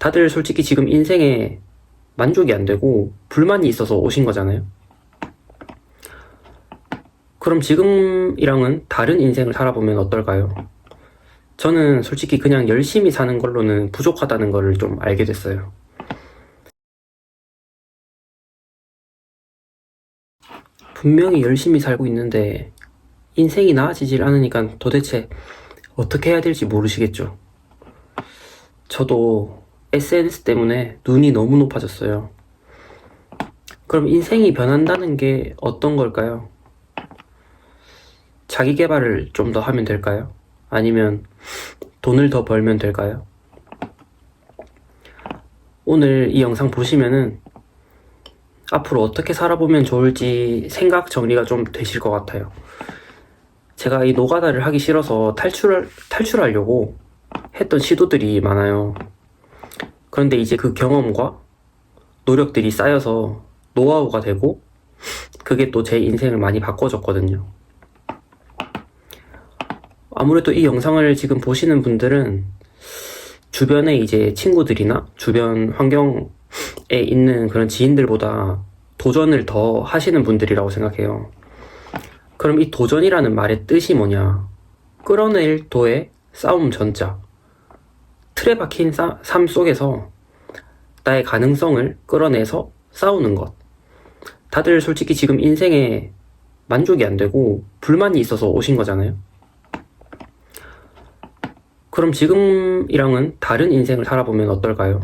다들 솔직히 지금 인생에 만족이 안 되고 불만이 있어서 오신 거잖아요. 그럼 지금이랑은 다른 인생을 살아보면 어떨까요? 저는 솔직히 그냥 열심히 사는 걸로는 부족하다는 거를 좀 알게 됐어요. 분명히 열심히 살고 있는데 인생이 나아지질 않으니까 도대체 어떻게 해야 될지 모르시겠죠. 저도 SNS 때문에 눈이 너무 높아졌어요. 그럼 인생이 변한다는 게 어떤 걸까요? 자기 개발을 좀 더 하면 될까요? 아니면 돈을 더 벌면 될까요? 오늘 이 영상 보시면은 앞으로 어떻게 살아보면 좋을지 생각 정리가 좀 되실 것 같아요. 제가 이 노가다를 하기 싫어서 탈출, 탈출하려고 했던 시도들이 많아요. 그런데 이제 그 경험과 노력들이 쌓여서 노하우가 되고 그게 또 제 인생을 많이 바꿔줬거든요. 아무래도 이 영상을 지금 보시는 분들은 주변에 이제 친구들이나 주변 환경에 있는 그런 지인들보다 도전을 더 하시는 분들이라고 생각해요. 그럼 이 도전이라는 말의 뜻이 뭐냐? 끌어낼 도의 싸움 전자. 틀에 박힌 싸- 삶 속에서 나의 가능성을 끌어내서 싸우는 것. 다들 솔직히 지금 인생에 만족이 안 되고 불만이 있어서 오신 거잖아요. 그럼 지금이랑은 다른 인생을 살아보면 어떨까요?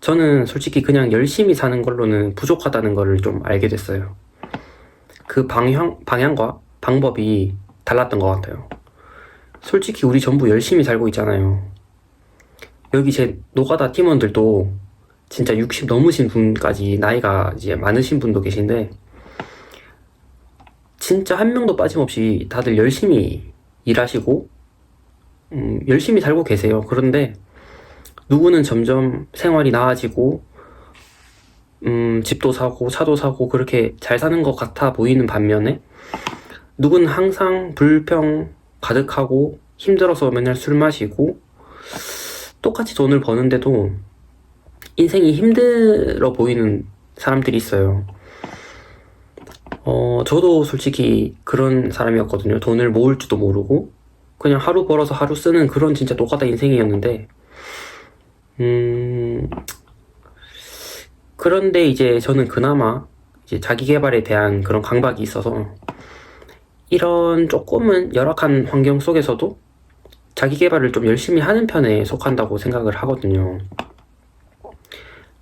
저는 솔직히 그냥 열심히 사는 걸로는 부족하다는 거를 좀 알게 됐어요. 그 방향, 방향과 방법이 달랐던 것 같아요. 솔직히 우리 전부 열심히 살고 있잖아요. 여기 제 노가다 팀원들도 진짜 60 넘으신 분까지 나이가 이제 많으신 분도 계신데 진짜 한 명도 빠짐없이 다들 열심히 일하시고 음, 열심히 살고 계세요. 그런데 누구는 점점 생활이 나아지고 음, 집도 사고 차도 사고 그렇게 잘 사는 것 같아 보이는 반면에 누구는 항상 불평 가득하고 힘들어서 맨날 술 마시고 똑같이 돈을 버는데도 인생이 힘들어 보이는 사람들이 있어요. 어, 저도 솔직히 그런 사람이었거든요. 돈을 모을 줄도 모르고 그냥 하루 벌어서 하루 쓰는 그런 진짜 노가다 인생이었는데 음, 그런데 이제 저는 그나마 이제 자기 개발에 대한 그런 강박이 있어서 이런 조금은 열악한 환경 속에서도 자기 개발을 좀 열심히 하는 편에 속한다고 생각을 하거든요.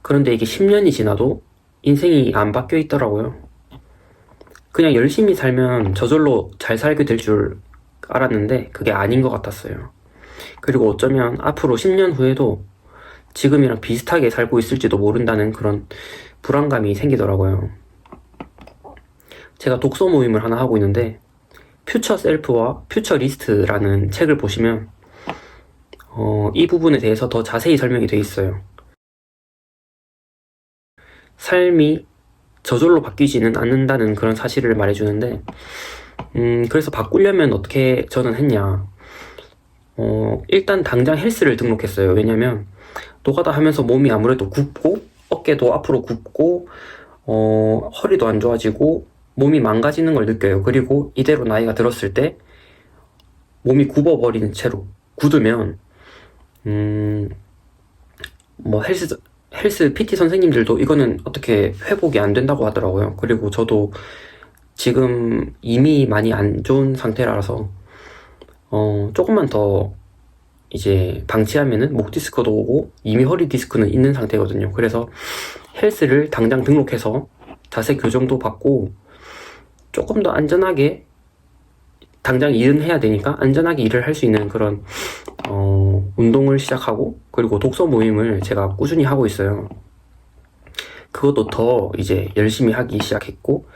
그런데 이게 10년이 지나도 인생이 안 바뀌어 있더라고요. 그냥 열심히 살면 저절로 잘 살게 될 줄 알았는데 그게 아닌 것 같았어요. 그리고 어쩌면 앞으로 10년 후에도 지금이랑 비슷하게 살고 있을지도 모른다는 그런 불안감이 생기더라고요. 제가 독서 모임을 하나 하고 있는데 퓨처 셀프와 퓨처 리스트라는 책을 보시면 어, 이 부분에 대해서 더 자세히 설명이 돼 있어요. 삶이 저절로 바뀌지는 않는다는 그런 사실을 말해주는데 음, 그래서 바꾸려면 어떻게 저는 했냐 어, 일단 당장 헬스를 등록했어요. 왜냐면 노가다 하면서 몸이 아무래도 굽고 어깨도 앞으로 굽고 어, 허리도 안 좋아지고 몸이 망가지는 걸 느껴요. 그리고 이대로 나이가 들었을 때 몸이 굽어버리는 채로 굳으면 음, 뭐 헬스 헬스 PT 선생님들도 이거는 어떻게 회복이 안 된다고 하더라고요. 그리고 저도 지금 이미 많이 안 좋은 상태라서 어, 조금만 더 이제 방치하면은 목 디스크도 오고 이미 허리 디스크는 있는 상태거든요. 그래서 헬스를 당장 등록해서 자세 교정도 받고 조금 더 안전하게 당장 일은 해야 되니까 안전하게 일을 할 수 있는 그런 어, 운동을 시작하고 그리고 독서 모임을 제가 꾸준히 하고 있어요. 그것도 더 이제 열심히 하기 시작했고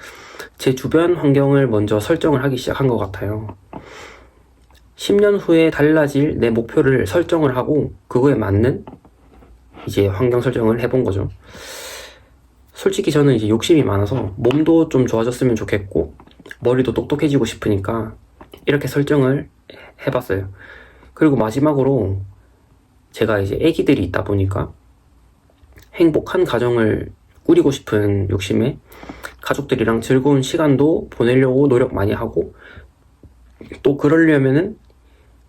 제 주변 환경을 먼저 설정을 하기 시작한 것 같아요. 10년 후에 달라질 내 목표를 설정을 하고 그거에 맞는 이제 환경 설정을 해본 거죠. 솔직히 저는 이제 욕심이 많아서 몸도 좀 좋아졌으면 좋겠고 머리도 똑똑해지고 싶으니까 이렇게 설정을 해봤어요. 그리고 마지막으로 제가 이제 아기들이 있다 보니까 행복한 가정을 꾸리고 싶은 욕심에 가족들이랑 즐거운 시간도 보내려고 노력 많이 하고 또 그러려면은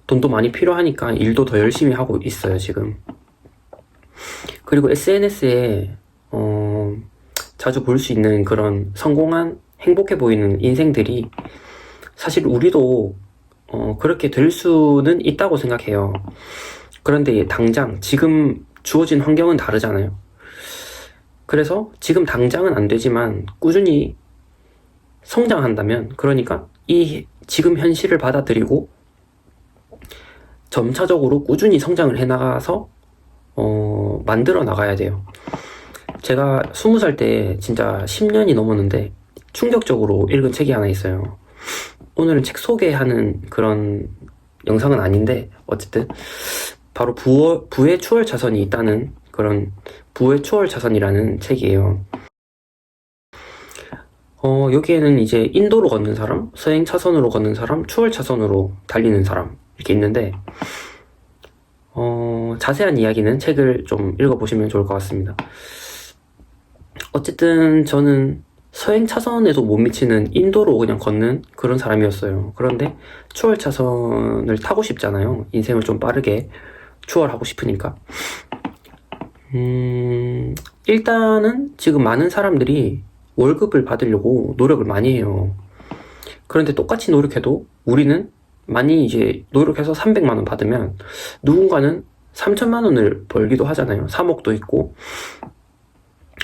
돈도 많이 필요하니까 일도 더 열심히 하고 있어요, 지금. 그리고 SNS에 어, 자주 볼 수 있는 그런 성공한 행복해 보이는 인생들이 사실 우리도 어, 그렇게 될 수는 있다고 생각해요. 그런데 당장 지금 주어진 환경은 다르잖아요. 그래서 지금 당장은 안 되지만 꾸준히 성장한다면 그러니까 이 지금 현실을 받아들이고 점차적으로 꾸준히 성장을 해나가서 어, 만들어 나가야 돼요. 제가 20살 때 진짜 10년이 넘었는데 충격적으로 읽은 책이 하나 있어요. 오늘은 책 소개하는 그런 영상은 아닌데 어쨌든 바로 부어, 부의 추월 자선이 있다는 그런 부의 추월 자선이라는 책이에요. 어, 여기에는 이제 인도로 걷는 사람, 서행 차선으로 걷는 사람, 추월 차선으로 달리는 사람 이렇게 있는데 어, 자세한 이야기는 책을 좀 읽어보시면 좋을 것 같습니다. 어쨌든 저는 서행 차선에도 못 미치는 인도로 그냥 걷는 그런 사람이었어요. 그런데 추월 차선을 타고 싶잖아요. 인생을 좀 빠르게 추월하고 싶으니까. 음, 일단은 지금 많은 사람들이 월급을 받으려고 노력을 많이 해요. 그런데 똑같이 노력해도 우리는 많이 이제 노력해서 300만 원 받으면 누군가는 3천만 원을 벌기도 하잖아요. 3억도 있고.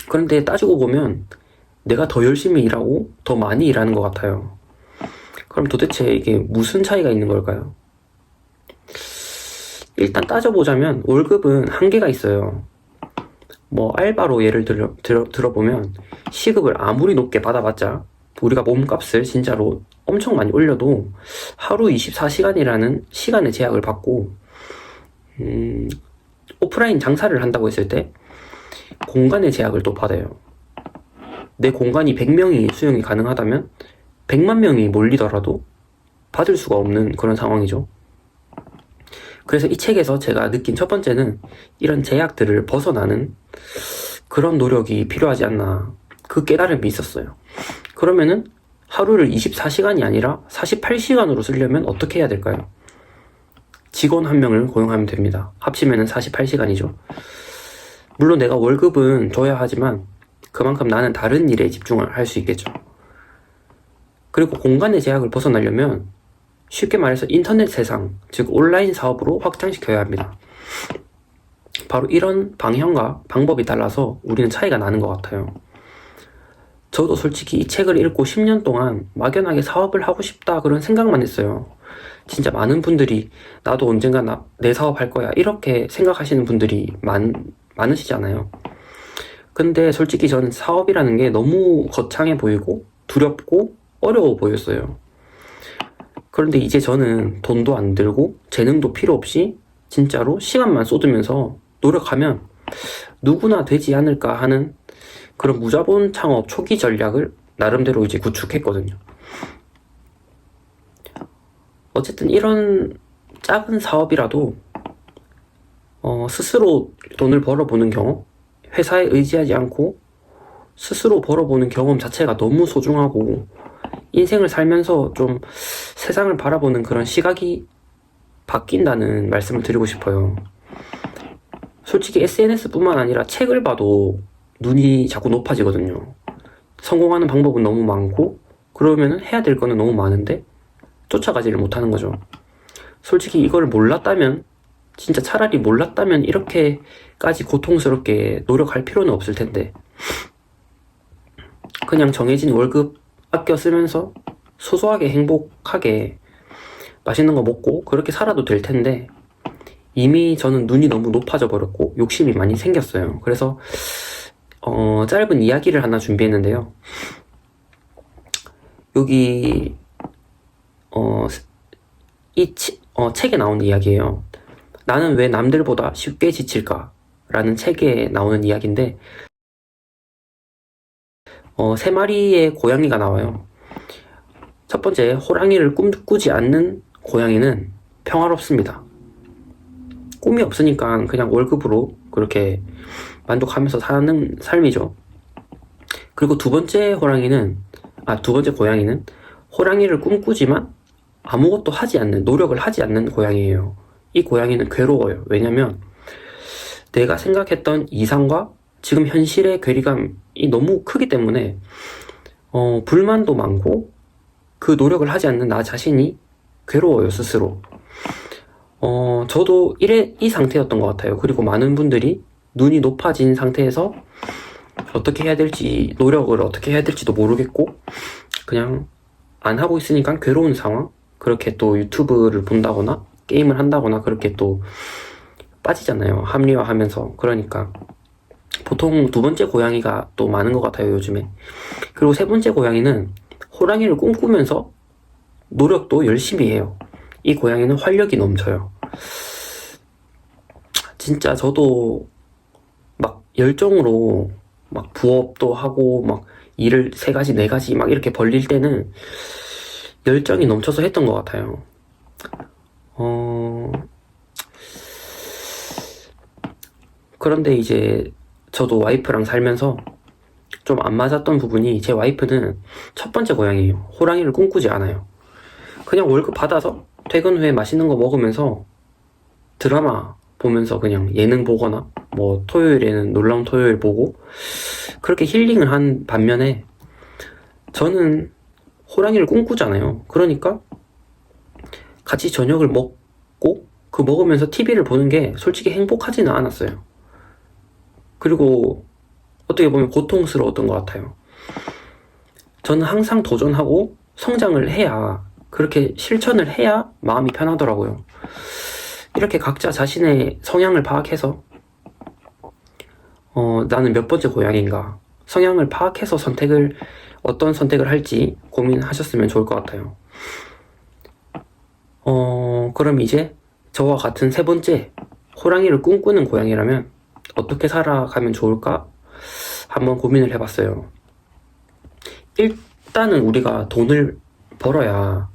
그런데 따지고 보면 내가 더 열심히 일하고 더 많이 일하는 것 같아요. 그럼 도대체 이게 무슨 차이가 있는 걸까요? 일단 따져보자면 월급은 한계가 있어요. 뭐 알바로 예를 들어, 들어, 들어보면 시급을 아무리 높게 받아봤자 우리가 몸값을 진짜로 엄청 많이 올려도 하루 24시간이라는 시간의 제약을 받고 음, 오프라인 장사를 한다고 했을 때 공간의 제약을 또 받아요. 내 공간이 100명이 수용이 가능하다면 100만 명이 몰리더라도 받을 수가 없는 그런 상황이죠. 그래서 이 책에서 제가 느낀 첫 번째는 이런 제약들을 벗어나는 그런 노력이 필요하지 않나. 그 깨달음이 있었어요. 그러면은 하루를 24시간이 아니라 48시간으로 쓰려면 어떻게 해야 될까요? 직원 한 명을 고용하면 됩니다. 합치면은 48시간이죠. 물론 내가 월급은 줘야 하지만 그만큼 나는 다른 일에 집중을 할 수 있겠죠. 그리고 공간의 제약을 벗어나려면 쉽게 말해서 인터넷 세상, 즉 온라인 사업으로 확장시켜야 합니다. 바로 이런 방향과 방법이 달라서 우리는 차이가 나는 것 같아요. 저도 솔직히 이 책을 읽고 10년 동안 막연하게 사업을 하고 싶다 그런 생각만 했어요. 진짜 많은 분들이 나도 언젠가 나, 내 사업 할 거야 이렇게 생각하시는 분들이 많, 많으시잖아요. 근데 솔직히 저는 사업이라는 게 너무 거창해 보이고 두렵고 어려워 보였어요. 그런데 이제 저는 돈도 안 들고 재능도 필요 없이 진짜로 시간만 쏟으면서 노력하면 누구나 되지 않을까 하는 그런 무자본 창업 초기 전략을 나름대로 이제 구축했거든요. 어쨌든 이런 작은 사업이라도 어, 스스로 돈을 벌어보는 경험, 회사에 의지하지 않고 스스로 벌어보는 경험 자체가 너무 소중하고 인생을 살면서 좀 세상을 바라보는 그런 시각이 바뀐다는 말씀을 드리고 싶어요. 솔직히 SNS뿐만 아니라 책을 봐도 눈이 자꾸 높아지거든요. 성공하는 방법은 너무 많고 그러면 해야 될 거는 너무 많은데 쫓아가지를 못하는 거죠. 솔직히 이걸 몰랐다면 진짜 차라리 몰랐다면 이렇게까지 고통스럽게 노력할 필요는 없을 텐데 그냥 정해진 월급 아껴 쓰면서 소소하게 행복하게 맛있는 거 먹고 그렇게 살아도 될 텐데 이미 저는 눈이 너무 높아져 버렸고 욕심이 많이 생겼어요. 그래서 어, 짧은 이야기를 하나 준비했는데요. 여기 어, 이 치, 어, 책에 나오는 이야기예요. 나는 왜 남들보다 쉽게 지칠까? 라는 책에 나오는 이야기인데 어, 세 마리의 고양이가 나와요. 첫 번째, 호랑이를 꿈꾸지 않는 고양이는 평화롭습니다. 꿈이 없으니까 그냥 월급으로 그렇게 만족하면서 사는 삶이죠. 그리고 두 번째 호랑이는, 아, 두 번째 고양이는 호랑이를 꿈꾸지만 아무것도 하지 않는, 노력을 하지 않는 고양이에요. 이 고양이는 괴로워요. 왜냐면 내가 생각했던 이상과 지금 현실의 괴리감이 너무 크기 때문에 어, 불만도 많고 그 노력을 하지 않는 나 자신이 괴로워요, 스스로. 어, 저도 이래, 이 상태였던 것 같아요. 그리고 많은 분들이 눈이 높아진 상태에서 어떻게 해야 될지, 노력을 어떻게 해야 될지도 모르겠고, 그냥 안 하고 있으니까 괴로운 상황? 그렇게 또 유튜브를 본다거나, 게임을 한다거나, 그렇게 또 빠지잖아요. 합리화하면서. 그러니까. 보통 두 번째 고양이가 또 많은 것 같아요, 요즘에. 그리고 세 번째 고양이는 호랑이를 꿈꾸면서 노력도 열심히 해요. 이 고양이는 활력이 넘쳐요. 진짜 저도 막 열정으로 막 부업도 하고 막 일을 세 가지, 네 가지 막 이렇게 벌릴 때는 열정이 넘쳐서 했던 것 같아요. 어, 그런데 이제 저도 와이프랑 살면서 좀 안 맞았던 부분이 제 와이프는 첫 번째 고양이에요. 호랑이를 꿈꾸지 않아요. 그냥 월급 받아서 퇴근 후에 맛있는 거 먹으면서 드라마 보면서 그냥 예능 보거나 뭐 토요일에는 놀라운 토요일 보고 그렇게 힐링을 한 반면에 저는 호랑이를 꿈꾸잖아요. 그러니까 같이 저녁을 먹고 그 먹으면서 TV를 보는 게 솔직히 행복하지는 않았어요. 그리고 어떻게 보면 고통스러웠던 것 같아요. 저는 항상 도전하고 성장을 해야 그렇게 실천을 해야 마음이 편하더라고요. 이렇게 각자 자신의 성향을 파악해서 어, 나는 몇 번째 고양인가 성향을 파악해서 선택을 어떤 선택을 할지 고민하셨으면 좋을 것 같아요. 어, 그럼 이제 저와 같은 세 번째 호랑이를 꿈꾸는 고양이라면 어떻게 살아가면 좋을까? 한번 고민을 해봤어요. 일단은 우리가 돈을 벌어야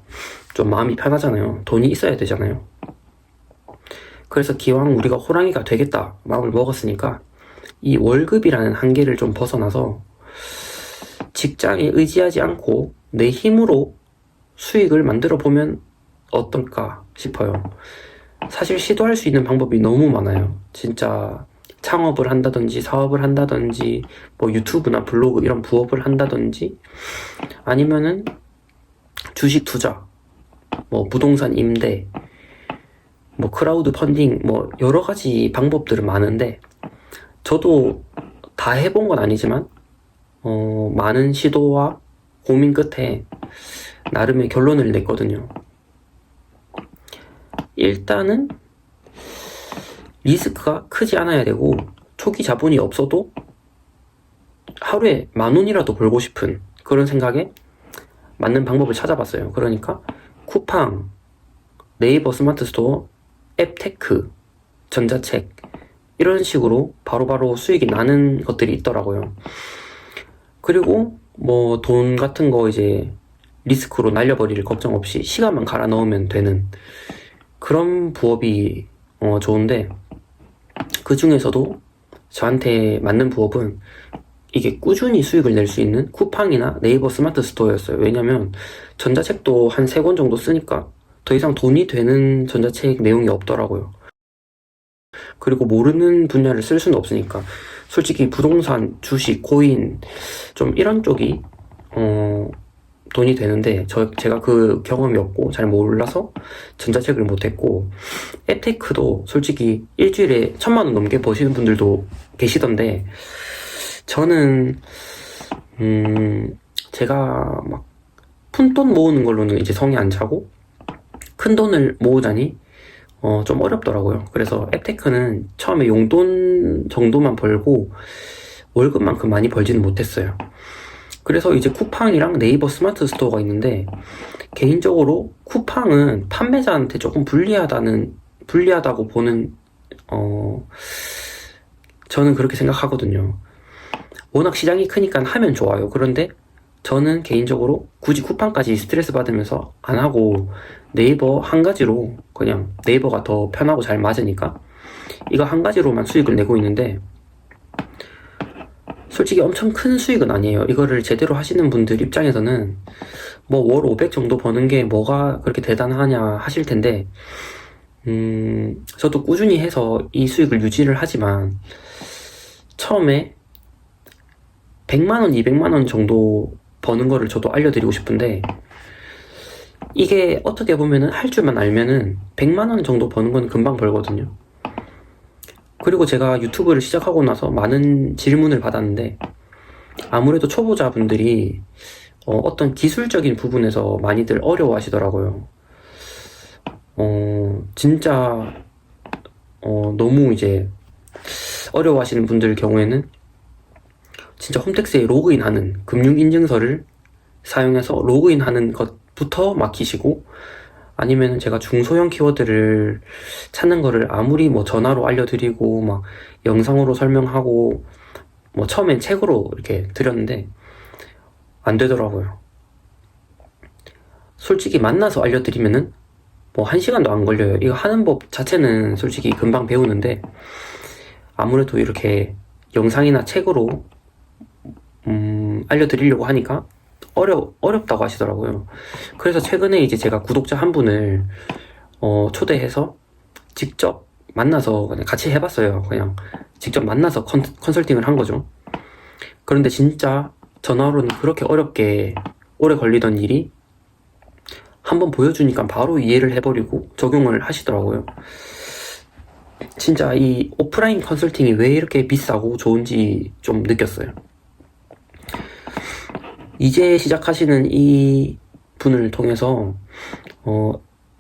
좀 마음이 편하잖아요. 돈이 있어야 되잖아요. 그래서 기왕 우리가 호랑이가 되겠다 마음을 먹었으니까 이 월급이라는 한계를 좀 벗어나서 직장에 의지하지 않고 내 힘으로 수익을 만들어 보면 어떨까 싶어요. 사실 시도할 수 있는 방법이 너무 많아요. 진짜 창업을 한다든지 사업을 한다든지 뭐 유튜브나 블로그 이런 부업을 한다든지 아니면은 주식 투자 뭐 부동산 임대 뭐 크라우드 펀딩 뭐 여러 가지 방법들은 많은데 저도 다 해본 건 아니지만 어 많은 시도와 고민 끝에 나름의 결론을 냈거든요. 일단은 리스크가 크지 않아야 되고 초기 자본이 없어도 하루에 만 원이라도 벌고 싶은 그런 생각에 맞는 방법을 찾아봤어요. 그러니까 쿠팡, 네이버 스마트 스토어, 앱테크, 전자책 이런 식으로 바로바로 수익이 나는 것들이 있더라고요. 그리고 뭐 돈 같은 거 이제 리스크로 날려버릴 걱정 없이 시간만 갈아 넣으면 되는 그런 부업이 어 좋은데 그 중에서도 저한테 맞는 부업은 이게 꾸준히 수익을 낼 수 있는 쿠팡이나 네이버 스마트 스토어였어요. 왜냐면 전자책도 한 세 권 정도 쓰니까 더 이상 돈이 되는 전자책 내용이 없더라고요. 그리고 모르는 분야를 쓸 수는 없으니까 솔직히 부동산, 주식, 코인 좀 이런 쪽이 어 돈이 되는데 저 제가 그 경험이 없고 잘 몰라서 전자책을 못했고 앱테크도 솔직히 일주일에 천만 원 넘게 버시는 분들도 계시던데 저는 음 제가 막 푼 돈 모으는 걸로는 이제 성이 안 차고 큰 돈을 모으자니 어 좀 어렵더라고요. 그래서 앱테크는 처음에 용돈 정도만 벌고 월급만큼 많이 벌지는 못했어요. 그래서 이제 쿠팡이랑 네이버 스마트 스토어가 있는데 개인적으로 쿠팡은 판매자한테 조금 불리하다는 불리하다고 보는 어 저는 그렇게 생각하거든요. 워낙 시장이 크니까 하면 좋아요. 그런데 저는 개인적으로 굳이 쿠팡까지 스트레스 받으면서 안 하고 네이버 한 가지로 그냥 네이버가 더 편하고 잘 맞으니까 이거 한 가지로만 수익을 내고 있는데 솔직히 엄청 큰 수익은 아니에요. 이거를 제대로 하시는 분들 입장에서는 뭐 월 500 정도 버는 게 뭐가 그렇게 대단하냐 하실 텐데 음, 저도 꾸준히 해서 이 수익을 유지를 하지만 처음에 100만원, 200만원 정도 버는 거를 저도 알려드리고 싶은데 이게 어떻게 보면은 할 줄만 알면은 100만원 정도 버는 건 금방 벌거든요. 그리고 제가 유튜브를 시작하고 나서 많은 질문을 받았는데 아무래도 초보자분들이 어, 어떤 기술적인 부분에서 많이들 어려워하시더라고요. 어, 진짜 어, 너무 이제 어려워하시는 분들 경우에는 진짜 홈택스에 로그인하는 금융인증서를 사용해서 로그인하는 것부터 막히시고 아니면 제가 중소형 키워드를 찾는 거를 아무리 뭐 전화로 알려드리고 막 영상으로 설명하고 뭐 처음엔 책으로 이렇게 드렸는데 안 되더라고요. 솔직히 만나서 알려드리면은 뭐 한 시간도 안 걸려요. 이거 하는 법 자체는 솔직히 금방 배우는데 아무래도 이렇게 영상이나 책으로 음, 알려드리려고 하니까 어려, 어렵다고 하시더라고요. 그래서 최근에 이제 제가 구독자 한 분을, 어, 초대해서 직접 만나서 그냥 같이 해봤어요. 그냥 직접 만나서 컨, 컨설팅을 한 거죠. 그런데 진짜 전화로는 그렇게 어렵게 오래 걸리던 일이 한번 보여주니까 바로 이해를 해버리고 적용을 하시더라고요. 진짜 이 오프라인 컨설팅이 왜 이렇게 비싸고 좋은지 좀 느꼈어요. 이제 시작하시는 이 분을 통해서 어,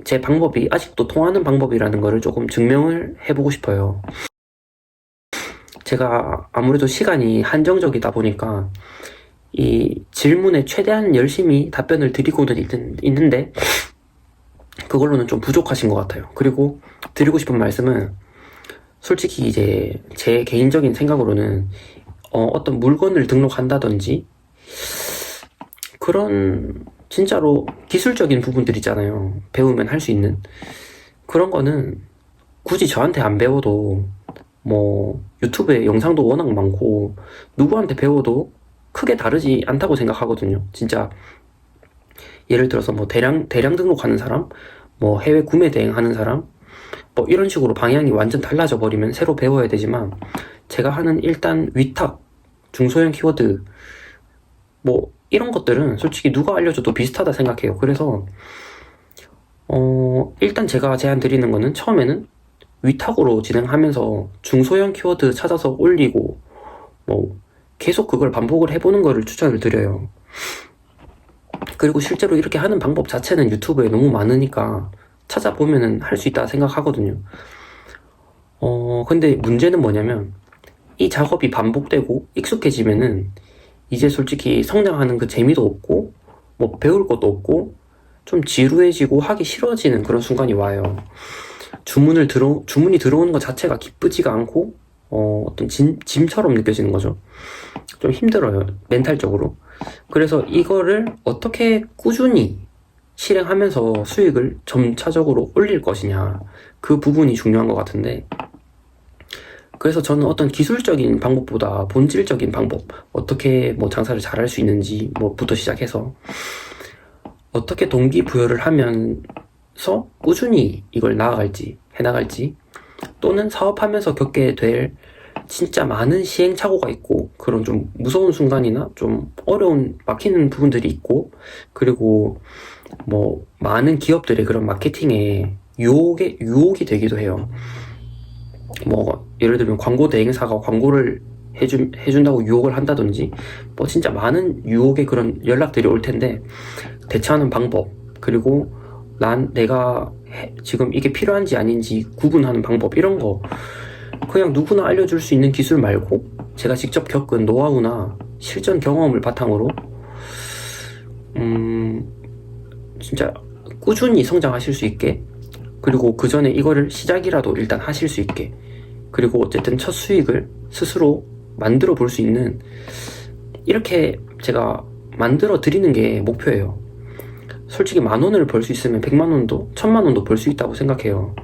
제 방법이 아직도 통하는 방법이라는 거를 조금 증명을 해보고 싶어요. 제가 아무래도 시간이 한정적이다 보니까 이 질문에 최대한 열심히 답변을 드리고는 있는, 있는 데 그걸로는 좀 부족하신 것 같아요. 그리고 드리고 싶은 말씀은 솔직히 이제 제 개인적인 생각으로는 어, 어떤 물건을 등록한다든지 그런 진짜로 기술적인 부분들 있잖아요. 배우면 할 수 있는 그런 거는 굳이 저한테 안 배워도 뭐 유튜브에 영상도 워낙 많고 누구한테 배워도 크게 다르지 않다고 생각하거든요. 진짜 예를 들어서 뭐 대량 대량 등록하는 사람, 뭐 해외 구매 대행하는 사람, 뭐 이런 식으로 방향이 완전 달라져 버리면 새로 배워야 되지만 제가 하는 일단 위탁 중소형 키워드 뭐 이런 것들은 솔직히 누가 알려줘도 비슷하다 생각해요. 그래서 어, 일단 제가 제안 드리는 거는 처음에는 위탁으로 진행하면서 중소형 키워드 찾아서 올리고 뭐 계속 그걸 반복을 해보는 거를 추천을 드려요. 그리고 실제로 이렇게 하는 방법 자체는 유튜브에 너무 많으니까 찾아보면은 할 수 있다 생각하거든요. 어, 근데 문제는 뭐냐면 이 작업이 반복되고 익숙해지면은 이제 솔직히 성장하는 그 재미도 없고 뭐 배울 것도 없고 좀 지루해지고 하기 싫어지는 그런 순간이 와요. 주문을 들어 주문이 들어오는 것 자체가 기쁘지가 않고 어, 어떤 짐, 짐처럼 느껴지는 거죠. 좀 힘들어요 멘탈적으로. 그래서 이거를 어떻게 꾸준히 실행하면서 수익을 점차적으로 올릴 것이냐 그 부분이 중요한 것 같은데 그래서 저는 어떤 기술적인 방법보다 본질적인 방법, 어떻게 뭐 장사를 잘할 수 있는지 뭐부터 시작해서 어떻게 동기부여를 하면서 꾸준히 이걸 나아갈지, 해나갈지 또는 사업하면서 겪게 될 진짜 많은 시행착오가 있고 그런 좀 무서운 순간이나 좀 어려운 막히는 부분들이 있고 그리고 뭐 많은 기업들의 그런 마케팅에 유혹에 유혹이 되기도 해요. 뭐 예를 들면 광고 대행사가 광고를 해준 해준다고 유혹을 한다든지 뭐 진짜 많은 유혹의 그런 연락들이 올 텐데 대처하는 방법 그리고 난 내가 해, 지금 이게 필요한지 아닌지 구분하는 방법 이런 거 그냥 누구나 알려줄 수 있는 기술 말고 제가 직접 겪은 노하우나 실전 경험을 바탕으로 음 진짜 꾸준히 성장하실 수 있게 그리고 그 전에 이거를 시작이라도 일단 하실 수 있게 그리고 어쨌든 첫 수익을 스스로 만들어 볼 수 있는 이렇게 제가 만들어 드리는 게 목표예요. 솔직히 만 원을 벌 수 있으면 백만 원도 천만 원도 벌 수 있다고 생각해요.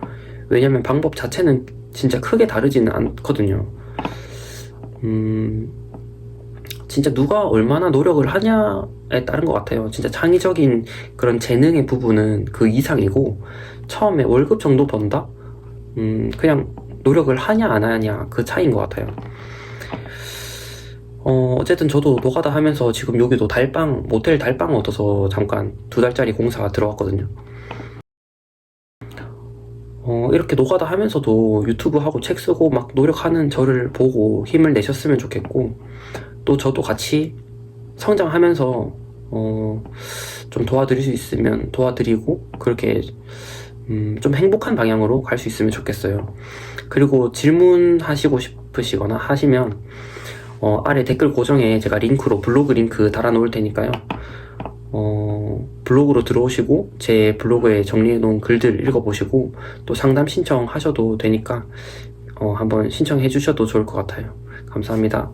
왜냐면 방법 자체는 진짜 크게 다르지는 않거든요. 음, 진짜 누가 얼마나 노력을 하냐에 따른 것 같아요. 진짜 창의적인 그런 재능의 부분은 그 이상이고, 처음에 월급 정도 번다? 음, 그냥 노력을 하냐 안 하냐 그 차이인 것 같아요. 어, 어쨌든 저도 노가다 하면서 지금 여기도 달방, 모텔 달방 얻어서 잠깐 두 달짜리 공사 들어왔거든요. 어, 이렇게 노가다 하면서도 유튜브 하고 책 쓰고 막 노력하는 저를 보고 힘을 내셨으면 좋겠고, 또 저도 같이 성장하면서, 어, 좀 도와드릴 수 있으면 도와드리고, 그렇게, 음, 좀 행복한 방향으로 갈 수 있으면 좋겠어요. 그리고 질문하시고 싶으시거나 하시면, 어, 아래 댓글 고정에 제가 링크로 블로그 링크 달아놓을 테니까요. 어, 블로그로 들어오시고 제 블로그에 정리해 놓은 글들 읽어보시고 또 상담 신청하셔도 되니까 어, 한번 신청해 주셔도 좋을 것 같아요. 감사합니다.